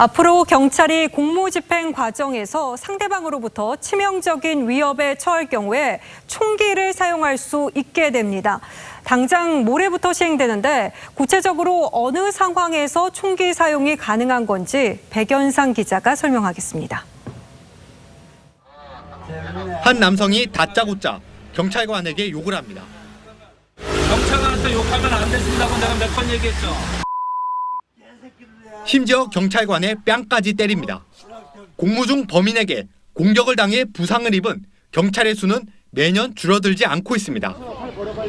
앞으로 경찰이 공무집행 과정에서 상대방으로부터 치명적인 위협에 처할 경우에 총기를 사용할 수 있게 됩니다. 당장 모레부터 시행되는데 구체적으로 어느 상황에서 총기 사용이 가능한 건지 백연상 기자가 설명하겠습니다. 한 남성이 다짜고짜 경찰관에게 욕을 합니다. 경찰관한테 욕하면 안 되신다고 내가 몇 번 얘기했죠. 심지어 경찰관의 뺨까지 때립니다. 공무 중 범인에게 공격을 당해 부상을 입은 경찰의 수는 매년 줄어들지 않고 있습니다.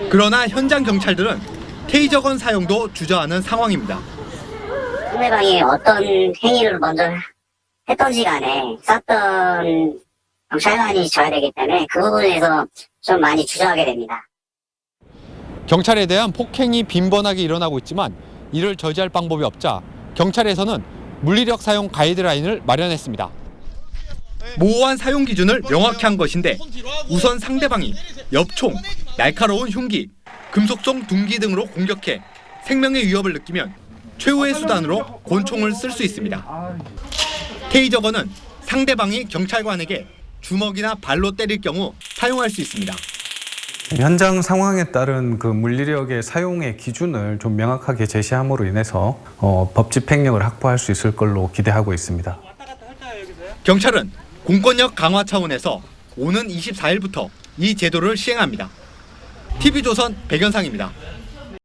그러나 현장 경찰들은 테이저건 사용도 주저하는 상황입니다. 상대방이 어떤 행위를 먼저 했던지 간에 쐈던 경찰관이 져야 되기 때문에 그 부분에서 좀 많이 주저하게 됩니다. 경찰에 대한 폭행이 빈번하게 일어나고 있지만 이를 저지할 방법이 없자 경찰에서는 물리력 사용 가이드라인을 마련했습니다. 모호한 사용 기준을 명확히 한 것인데 우선 상대방이 엽총, 날카로운 흉기, 금속성 둔기 등으로 공격해 생명의 위협을 느끼면 최후의 수단으로 권총을 쓸 수 있습니다. 테이저건은 상대방이 경찰관에게 주먹이나 발로 때릴 경우 사용할 수 있습니다. 현장 상황에 따른 그 물리력의 사용의 기준을 좀 명확하게 제시함으로 인해서 어, 법 집행력을 확보할 수 있을 걸로 기대하고 있습니다. 경찰은 공권력 강화 차원에서 오는 24일부터 이 제도를 시행합니다. TV조선 백연상입니다.